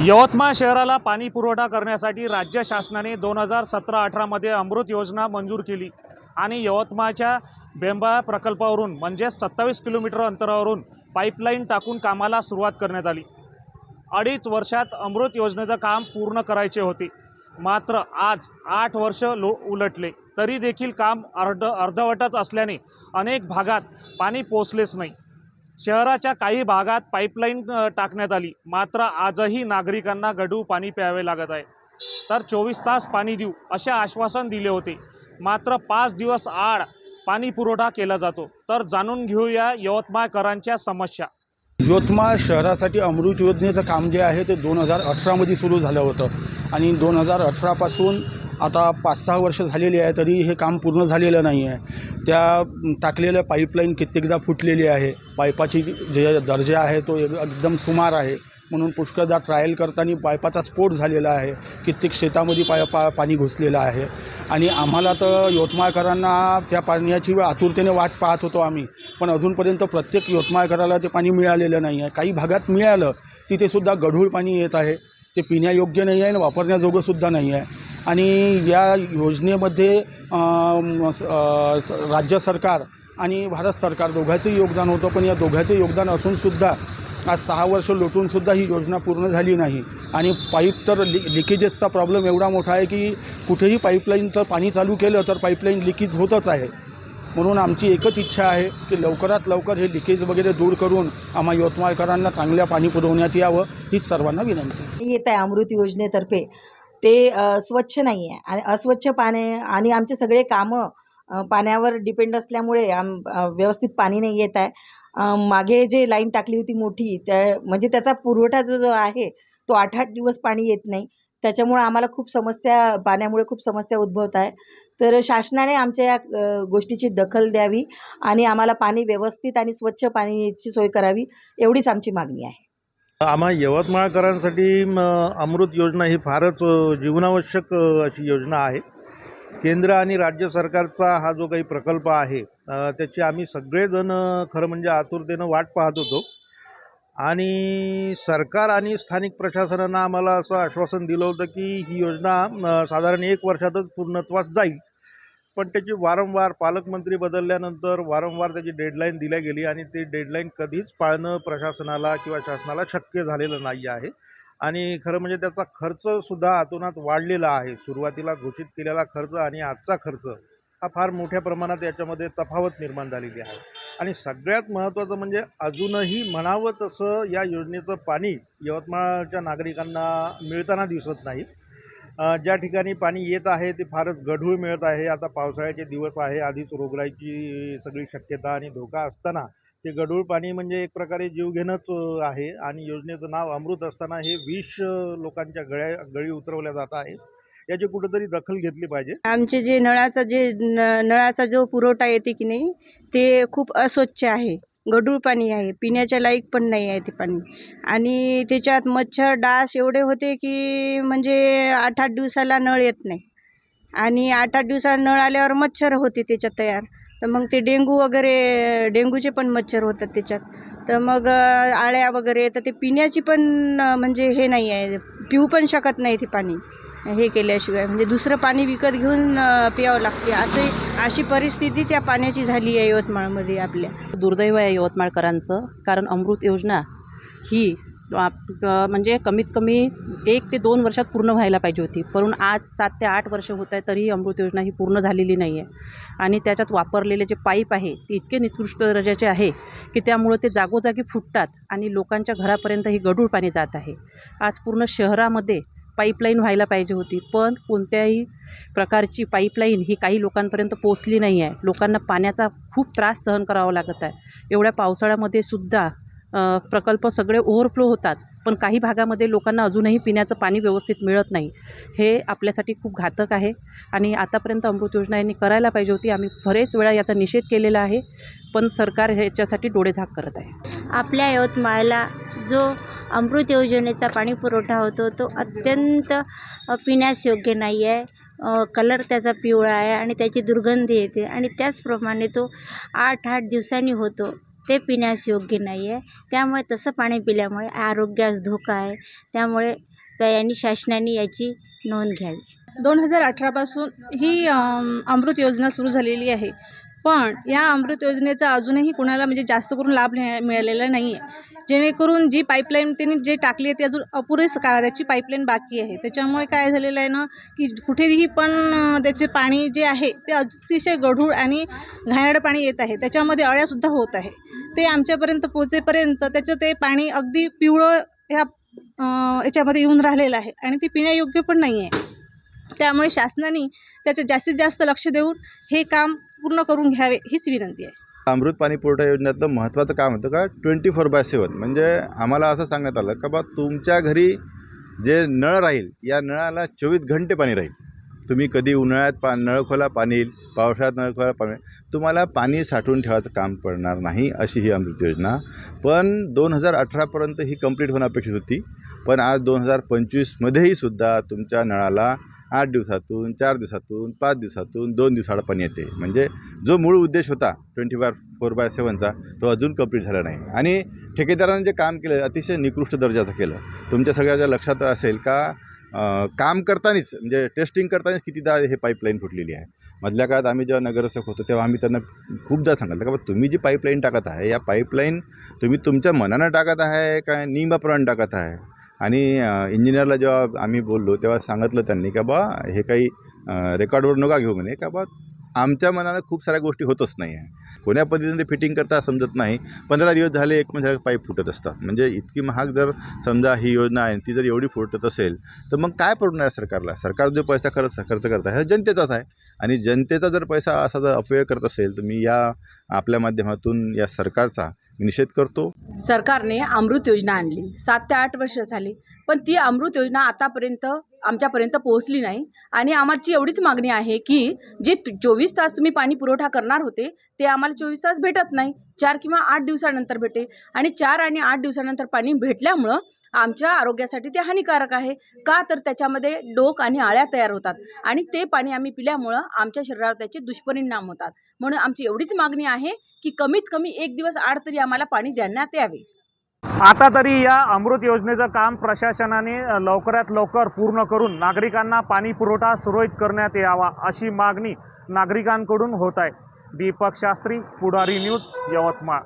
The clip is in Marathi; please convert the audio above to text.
यवतमाळ शहराला पाणी पुरवठा करण्यासाठी राज्य शासनाने दोन हजार सतरा अठरामध्ये अमृत योजना मंजूर केली. आणि यवतमाळच्या बेंबा प्रकल्पावरून म्हणजेच सत्तावीस किलोमीटर अंतरावरून पाईपलाईन टाकून कामाला सुरुवात करण्यात आली. अडीच वर्षात अमृत योजनेचं काम पूर्ण करायचे होते. मात्र आज आठ वर्ष लो उलटले. तरी देखील काम अर्ध अर्धवटच असल्याने अनेक भागात पाणी पोचलेच नाही. शहराच्या काही भागात पाईपलाईन टाकण्यात आली. मात्र आजही नागरिकांना गढू पाणी प्यावे लागत आहे. तर चोवीस तास पाणी देऊ असे आश्वासन दिले होते. मात्र पाच दिवस आड पाणी पुरवठा केला जातो. तर जाणून घेऊया यवतमाळकरांच्या समस्या. यवतमाळ शहरासाठी अमृत योजनेचं काम जे आहे ते दोन हजार अठरामध्ये सुरू झालं होतं. आणि दोन हजार अठरापासून आता पाच सहा वर्ष झालेली आहे तरी हे काम पूर्ण झालेलं नाही आहे. त्या टाकलेल्या पाईपलाईन कित्येकदा फुटलेली आहे. पाईपाची जे दर्जा आहे तो एकदम सुमार आहे. म्हणून पुष्कळदा ट्रायल करताना पायपाचा स्फोट झालेला आहे. कित्येक शेतामध्ये पाय पा पाणी घुसलेलं आहे. आणि आम्हाला तर यवतमाळकरांना त्या पाण्याची आतुरतेने वाट पाहत होतो आम्ही. पण अजूनपर्यंत प्रत्येक यवतमाळकराला ते पाणी मिळालेलं नाही आहे. काही भागात मिळालं तिथेसुद्धा गढूळ पाणी येत आहे. ते पिण्यायोग्य नाही आहे आणि वापरण्याजोगंसुद्धा नाही आहे. आणि या योजनेमध्ये राज्य सरकार आणि भारत सरकार दोघांचं योगदान होतं. पण या दोघांचं योगदान असूनसुद्धा आज सहा वर्ष लोटूनसुद्धा ही योजना पूर्ण झाली नाही. आणि पाईप तर लि लिकेजेसचा प्रॉब्लेम एवढा मोठा आहे की कुठेही पाईपलाईनचं पाणी चालू केलं तर पाईपलाईन लिकेज होतच आहे. म्हणून आमची एकच इच्छा आहे की लवकरात लवकर हे लिकेज वगैरे दूर करून आम्हा यवतमाळकरांना चांगल्या पाणी पुरवण्यात यावं हीच सर्वांना विनंती येत आहे अमृत योजनेतर्फे. ते स्वच्छ नाही आहे आणि अस्वच्छ पाणी आणि आमचे सगळे कामं पाण्यावर डिपेंड असल्यामुळे आम व्यवस्थित पाणी नाही येत आहे. मागे जे लाईन टाकली होती मोठी त्या म्हणजे त्याचा पुरवठा जो जो आहे तो आठ आठ दिवस पाणी येत नाही. त्याच्यामुळं आम्हाला खूप समस्या पाण्यामुळे खूप समस्या उद्भवत आहे. तर शासनाने आमच्या या गोष्टीची दखल द्यावी आणि आम्हाला पाणी व्यवस्थित आणि स्वच्छ पाण्याची सोय करावी एवढीच आमची मागणी आहे. आम्हा यवतमाळकरांसाठी अमृत योजना ही फारच जीवनावश्यक अशी योजना आहे. केंद्र आणि राज्य सरकारचा हा जो काही प्रकल्प आहे त्याची आम्ही सगळेजण खरं म्हणजे आतुरतेनं वाट पाहत होतो. आणि सरकार आणि स्थानिक प्रशासनानं आम्हाला असं आश्वासन दिलं होतं की ही योजना साधारण एक वर्षातच पूर्णत्वास जाईल. पण त्याची वारंवार पालकमंत्री बदलल्यानंतर वारंवार त्याची डेडलाईन दिल्या गेली आणि ती डेडलाईन कधीच पाळणं प्रशासनाला किंवा शासनाला शक्य झालेलं नाही आहे. आणि खरं म्हणजे त्याचा खर्चसुद्धा अतोनात वाढलेला आहे. सुरुवातीला घोषित केलेला खर्च आणि आजचा खर्च हा फार मोठ्या प्रमाणात याच्यामध्ये तफावत निर्माण झालेली आहे. आणि सगळ्यात महत्त्वाचं म्हणजे अजूनही म्हणावं तसं या योजनेचं पाणी यवतमाळच्या नागरिकांना मिळताना दिसत नाही. ज्या ठिकाणी पाणी येत आहे ते फारच गढूळ मिळत आहे. आता पावसाळ्याचे दिवस आहे आधीच रोगराईची सगळी शक्यता आणि धोका असताना ते गढूळ पाणी म्हणजे एक प्रकारे जीवघेणंच आहे. आणि योजनेचं नाव अमृत असताना हे विष लोकांच्या गळ्या गळी उतरवल्या जात आहे. याची कुठंतरी दखल घेतली पाहिजे. आमचे जे नळाचा जे न नळाचा जो पुरवठा येते की नाही ते खूप अस्वच्छ आहे. गढूळ पाणी आहे पिण्याच्या लायक पण नाही आहे ते पाणी. आणि त्याच्यात मच्छर डास एवढे होते की म्हणजे आठ आठ दिवसाला नळ येत नाही. आणि आठ आठ दिवसाला नळ आल्यावर मच्छर होते त्याच्यात तयार. तर मग ते डेंगू वगैरे डेंगूचे पण मच्छर होतात त्याच्यात. तर मग आळ्या वगैरे तर ते पिण्याची पण म्हणजे हे नाही आहे पिऊ पण शकत नाही ते पाणी. हे केल्याशिवाय. म्हणजे दुसरं पाणी विकत घेऊन प्यावं लागते. असे अशी परिस्थिती त्या पाण्याची झाली आहे यवतमाळमध्ये आपल्या. दुर्दैव आहे यवतमाळकरांचं कारण अमृत योजना ही आप- म्हणजे कमीत कमी एक ते दोन वर्षात पूर्ण व्हायला पाहिजे होती. परंतु आज सात ते आठ वर्ष होत आहे तरीही अमृत योजना ही पूर्ण झालेली नाही आहे आणि त्याच्यात वापरलेले जे पाईप आहे ते इतके निकृष्ट दर्जाचे आहे की त्यामुळं ते जागोजागी फुटतात आणि लोकांच्या घरापर्यंत ही गढूळ पाणी जात आहे. आज पूर्ण शहरामध्ये पाईपलाईन व्हायला पाहिजे होती. पण कोणत्याही प्रकारची पाईपलाईन ही काही लोकांपर्यंत पोचली नाही आहे. लोकांना पाण्याचा खूप त्रास सहन करावा लागत आहे. एवढ्या पावसाळ्यामध्ये सुद्धा प्रकल्प सगळे ओव्हरफ्लो होतात. पण काही भागामध्ये लोकांना अजूनही पिण्याचं पाणी व्यवस्थित मिळत नाही. हे आपल्यासाठी खूप घातक आहे. आणि आतापर्यंत अमृत योजना यांनी करायला पाहिजे होती. आम्ही बरेच वेळा याचा निषेध केलेला आहे. पण सरकार ह्याच्यासाठी डोळेझाक करत आहे. आपल्या यवतमाळला जो अमृत योजनेचा पाणी पुरवठा होतो. तो अत्यंत पिण्यास योग्य नाही आहे. कलर त्याचा पिवळा आहे आणि त्याची दुर्गंधी येते आणि त्याचप्रमाणे तो आठ आठ दिवसांनी होतो. ते पिण्यास योग्य नाही आहे. त्यामुळे तसं पाणी पिल्यामुळे आरोग्यास धोका आहे. त्यामुळे यांनी शासनाने याची नोंद घ्यावी. दोन हजार अठरापासून ही अमृत योजना सुरू झालेली आहे. पण या अमृत योजनेचा अजूनही कुणाला म्हणजे जास्त करून लाभ मिळालेला नाही आहे जेणेकरून जी पाईपलाईन त्यांनी जे टाकली आहे ती अजून अपुरेच का त्याची पाईपलाईन बाकी आहे. त्याच्यामुळे काय झालेलं आहे ना की कुठेही पण त्याचे पाणी जे आहे ते अतिशय गढूळ आणि घाणेरडं पाणी येत आहे. त्याच्यामध्ये अळ्यासुद्धा होत आहे. ते आमच्यापर्यंत पोचेपर्यंत त्याचं ते पाणी अगदी पिवळं ह्या याच्यामध्ये येऊन राहिलेलं आहे आणि ते पिण्यायोग्य पण नाही आहे. त्यामुळे शासनाने त्याचं जास्तीत जास्त लक्ष देऊन हे काम पूर्ण करून घ्यावे हीच विनंती आहे. अमृत पाणी पुरवठा योजनेतलं महत्त्वाचं काम होतं का? ट्वेंटी फोर बाय सेवन म्हणजे आम्हाला असं सांगण्यात आलं का बा तुमच्या घरी जे नळ राहील या नळाला चोवीस घंटे पाणी राहील. तुम्ही कधी उन्हाळ्यात पा नळखोला पाणी येईल पावसाळ्यात नळखोला पाणी तुम्हाला पाणी साठवून ठेवायचं काम पडणार नाही अशी ही अमृत योजना. पण दोन हजार अठरापर्यंत ही कंप्लीट होणं अपेक्षित होती. पण आज दोन हजार पंचवीसमध्येही सुद्धा तुमच्या नळाला आठ दिवसातून चार दिवसातून पाच दिवसातून दोन दिवसाला पण येते. म्हणजे जो मूळ उद्देश होता ट्वेंटी बाय फोर बाय सेवनचा तो अजून कंप्लीट झाला नाही. आणि ठेकेदारानं जे काम केलं अतिशय निकृष्ट दर्जाचं केलं. तुमच्या सगळ्याच्या लक्षात असेल का काम करतानाच म्हणजे टेस्टिंग करतानाच कितीदा हे पाईपलाईन फुटलेली आहे. मधल्या काळात आम्ही जेव्हा नगरसेवक होतो तेव्हा आम्ही त्यांना खूपदा सांगितलं का बा तुम्ही जी पाईपलाईन टाकत आहे या पाईपलाईन तुम्ही तुमच्या मनानं टाकत आहे काय नियमाप्रमाणे टाकत आहे? आणि इंजिनियरला जेव्हा आम्ही बोललो तेव्हा सांगितलं त्यांनी का बा हे काही रेकॉर्डवर नका घेऊ म्हणे. का बा आमच्या मनानं खूप साऱ्या गोष्टी होतच नाही आहे. कोण्या पद्धतीने ते फिटिंग करता समजत नाही. पंधरा दिवस झाले एक म्हणजे पाईप फुटत असतात. म्हणजे इतकी महाग जर समजा ही योजना आहे ती जर एवढी फुटत असेल तर मग काय पडणार सरकारला? सरकार जो पैसा खर्च खर्च करत आहे हा जनतेचाच आहे. आणि जनतेचा जर पैसा असा जर अपव्यय करत असेल तर मी या आपल्या माध्यमातून या सरकारचा निषेध करतो. सरकारने अमृत योजना आणली. सात ते आठ वर्ष झाली. पण ती अमृत योजना आतापर्यंत आमच्यापर्यंत पोहोचली नाही. आणि आमची एवढीच मागणी आहे की जे चोवीस तास तुम्ही पाणी पुरवठा करणार होते ते आम्हाला चोवीस तास भेटत नाही. चार किंवा आठ दिवसानंतर भेटे. आणि चार आणि आठ दिवसानंतर पाणी भेटल्यामुळं आमच्या आरोग्यासाठी ते हानिकारक आहे. का तर त्याच्यामध्ये डोक आणि आळ्या तयार होतात. आणि ते पाणी आम्ही पिल्यामुळं आमच्या शरीरावर त्याचे दुष्परिणाम होतात. म्हणून आमची एवढीच मागणी आहे की कमीत कमी एक दिवस आड तरी आम्हाला पाणी देण्यात यावे. आता तरी या अमृत योजनेचं काम प्रशासनाने लवकरात लवकर पूर्ण करून नागरिकांना पाणी पुरवठा सुरळीत करण्यात यावा अशी मागणी नागरिकांकडून होत आहे. दीपक शास्त्री पुढारी न्यूज यवतमाळ.